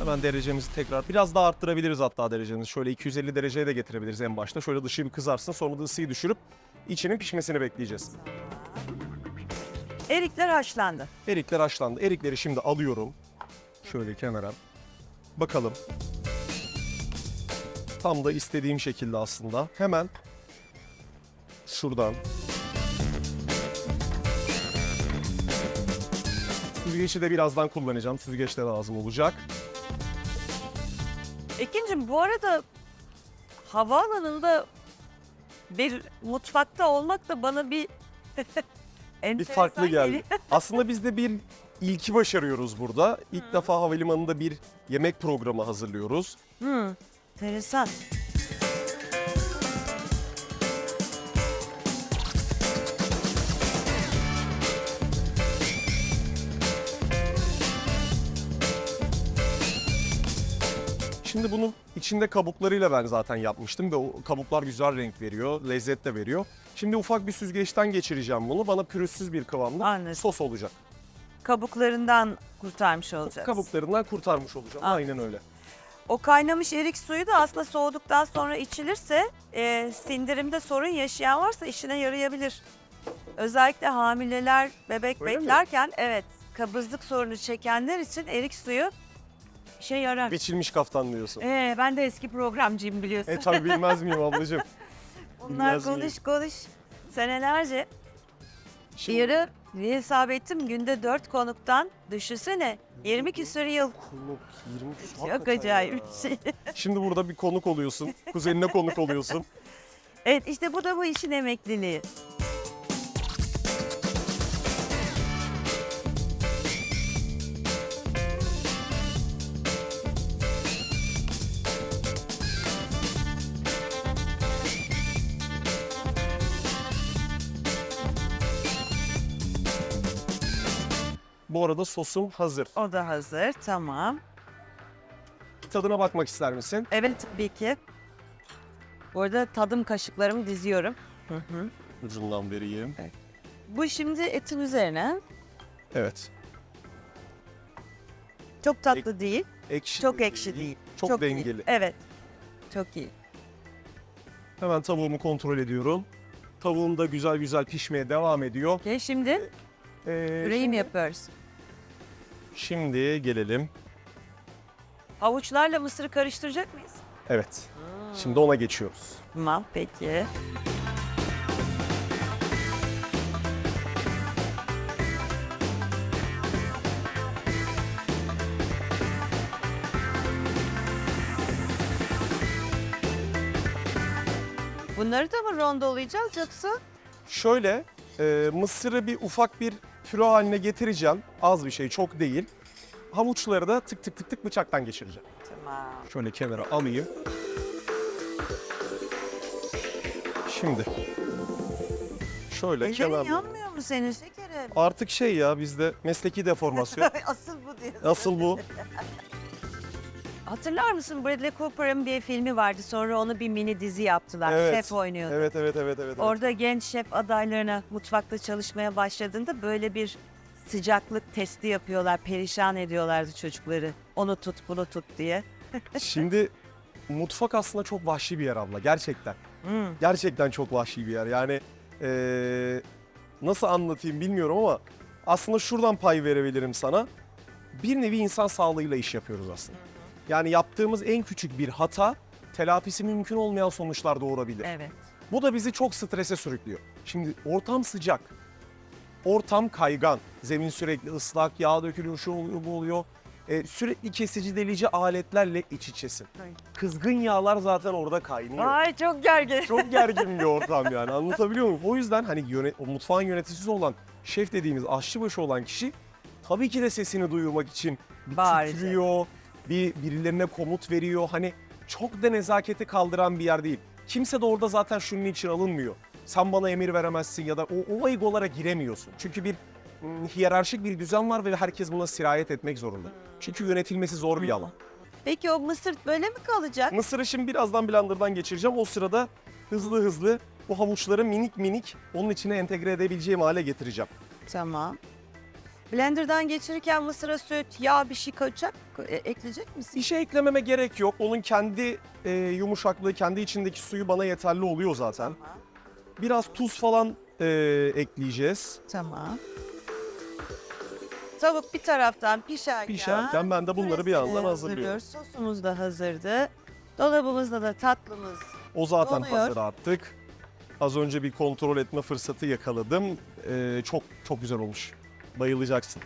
Hemen derecemizi tekrar biraz daha arttırabiliriz hatta derecemizi. Şöyle 250 dereceye de getirebiliriz en başta. Şöyle dışı bir kızarsın sonra da ısıyı düşürüp içinin pişmesini bekleyeceğiz. Erikler haşlandı. Erikler haşlandı. Erikleri şimdi alıyorum. Şöyle kenara. Bakalım. Tam da istediğim şekilde aslında. Hemen şuradan. Süzgeci de birazdan kullanacağım. Süzgeç de lazım olacak. Ekin'cim bu arada havaalanında bir mutfakta olmak da bana bir Bir enteresan farklı geldi. geliyor. Aslında biz de bir ilki başarıyoruz burada. İlk defa havalimanında bir yemek programı hazırlıyoruz. Hmm, enteresan. Şimdi bunun içinde kabuklarıyla ben zaten yapmıştım ve o kabuklar güzel renk veriyor, lezzet de veriyor. Şimdi ufak bir süzgeçten geçireceğim bunu. Bana pürüzsüz bir kıvamda Anladım. sos olacak. Kabuklarından kurtarmış olacağız. Kabuklarından kurtarmış olacağım. Anladım. Aynen öyle. O kaynamış erik suyu da aslında soğuduktan sonra içilirse e, sindirimde sorun yaşayan varsa işine yarayabilir. Özellikle hamileler, bebek Öyle mi? beklerken evet kabızlık sorunu çekenler için erik suyu işe yarar. Biçilmiş kaftan diyorsun. Ee, ben de eski programcıyım biliyorsun. E tabii bilmez miyim ablacığım? Bunlar bilmez miyim? konuş konuş. Senelerce Şimdi bir hesap ettim günde dört konuktan düşünsene 20 küsur yıl. konuk 20 küsur, Çok hakikaten acayip ya. bir şey. Şimdi burada bir konuk oluyorsun. Kuzenine konuk oluyorsun. Evet işte bu da bu işin emekliliği. Bu arada sosum hazır. O da hazır tamam. Tadına bakmak ister misin? Evet tabii ki. Bu arada tadım kaşıklarımı diziyorum. Hı hı. Ucundan vereyim. Bu şimdi etin üzerine. Evet. Çok tatlı değil, Ekşi çok de ekşi değil. Çok, iyi. dengeli. Evet. Çok iyi. Hemen tavuğumu kontrol ediyorum. Tavuğum da güzel güzel pişmeye devam ediyor. Okey şimdi Ee, yüreğim şimdi, yapıyoruz. Şimdi gelelim. Havuçlarla mısırı karıştıracak mıyız? Evet. Şimdi ona geçiyoruz. Tamam peki. Bunları da mı rondolayacağız yoksa? Şöyle e, mısırı bir ufak bir püre haline getireceğim. Az bir şey, çok değil. Havuçları da tık tık tık tık bıçaktan geçireceğim. Tamam. Şöyle kenara alayım. Şimdi. Şöyle Ellerin kenar. yanmıyor mu senin şekerim? Artık şey ya bizde mesleki deformasyon. Asıl bu diyorsun. Asıl bu. Hatırlar mısın Bradley Cooper'ın bir filmi vardı sonra onu bir mini dizi yaptılar. Evet. Şef oynuyordu. Evet evet evet evet. Orada genç şef adaylarına mutfakta çalışmaya başladığında böyle bir sıcaklık testi yapıyorlar. Perişan ediyorlardı çocukları. Onu tut bunu tut diye. Şimdi mutfak aslında çok vahşi bir yer abla gerçekten. Hmm. Gerçekten çok vahşi bir yer. Yani eee, nasıl anlatayım bilmiyorum ama aslında şuradan pay verebilirim sana. Bir nevi insan sağlığıyla iş yapıyoruz aslında. Yani yaptığımız en küçük bir hata telafisi mümkün olmayan sonuçlar doğurabilir. Evet. Bu da bizi çok strese sürüklüyor. Şimdi ortam sıcak. Ortam kaygan. Zemin sürekli ıslak, yağ dökülüyor, şu oluyor, bu oluyor. E, sürekli kesici delici aletlerle iç içesin. Ay. Kızgın yağlar zaten orada kaynıyor. Ay çok gergin. Çok gergin bir ortam yani anlatabiliyor muyum? O yüzden hani yönet, o mutfağın yöneticisi olan şef dediğimiz aşçıbaşı olan kişi tabii ki de sesini duyurmak için bir Bağıracak. kükrüyor, bir birilerine komut veriyor. Hani çok da nezaketi kaldıran bir yer değil. Kimse de orada zaten şunun için alınmıyor. Sen bana emir veremezsin ya da o, o egolara giremiyorsun. Çünkü bir mm, hiyerarşik bir düzen var ve herkes buna sirayet etmek zorunda. Çünkü yönetilmesi zor bir alan. Peki o mısır böyle mi kalacak? Mısırı şimdi birazdan blenderdan geçireceğim. O sırada hızlı hızlı bu havuçları minik minik onun içine entegre edebileceğim hale getireceğim. Tamam. Blender'dan geçirirken mısıra süt, yağ bir şey koyacak, e, ekleyecek misin? Bir şey eklememe gerek yok. Onun kendi e, yumuşaklığı, kendi içindeki suyu bana yeterli oluyor zaten. Tamam. Biraz tuz falan e, ekleyeceğiz. Tamam. Tavuk bir taraftan pişerken, Pişerken ben de bunları bir yandan püresini hazırlıyorum. Sosumuz da hazırdı. Dolabımızda da tatlımız. O zaten hazır attık. Az önce bir kontrol etme fırsatı yakaladım. E, çok çok güzel olmuş. Bayılacaksın.